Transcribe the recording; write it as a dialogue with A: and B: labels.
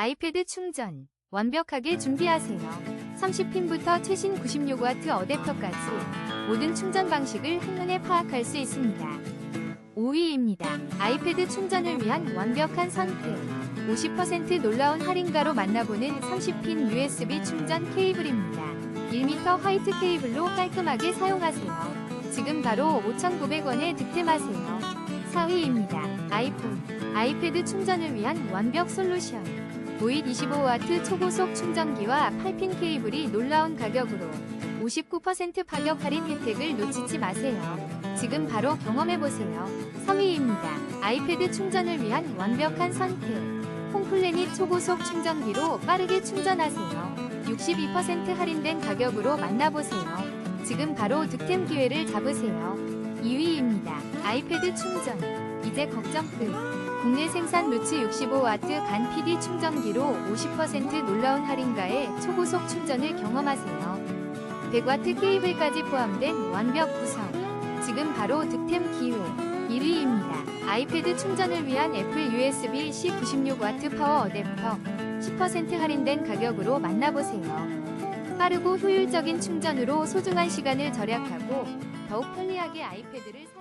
A: 아이패드 충전 완벽하게 준비하세요. 30핀부터 최신 96W 어댑터까지 모든 충전 방식을 한눈에 파악할 수 있습니다. 5위입니다. 아이패드 충전을 위한 완벽한 선택. 50% 놀라운 할인가로 만나보는 30핀 USB 충전 케이블입니다. 1m 화이트 케이블로 깔끔하게 사용하세요. 지금 바로 5,900원에 득템하세요. 4위입니다. 아이폰, 아이패드 충전을 위한 완벽 솔루션. 보잇 25W 초고속 충전기와 8핀 케이블이 놀라운 가격으로 59% 파격 할인 혜택을 놓치지 마세요. 지금 바로 경험해보세요. 3위입니다. 아이패드 충전을 위한 완벽한 선택. 홈플래닛 초고속 충전기로 빠르게 충전하세요. 62% 할인된 가격으로 만나보세요. 지금 바로 득템 기회를 잡으세요. 2위입니다. 아이패드 충전. 이제 걱정 끝. 국내 생산 루츠 65W 간 PD 충전기로 50% 놀라운 할인가에 초고속 충전을 경험하세요. 100W 케이블까지 포함된 완벽 구성. 지금 바로 득템 기회. 1위입니다. 아이패드 충전을 위한 애플 USB-C 96W 파워 어댑터 10% 할인된 가격으로 만나보세요. 빠르고 효율적인 충전으로 소중한 시간을 절약하고 더욱 편리하게 아이패드를 사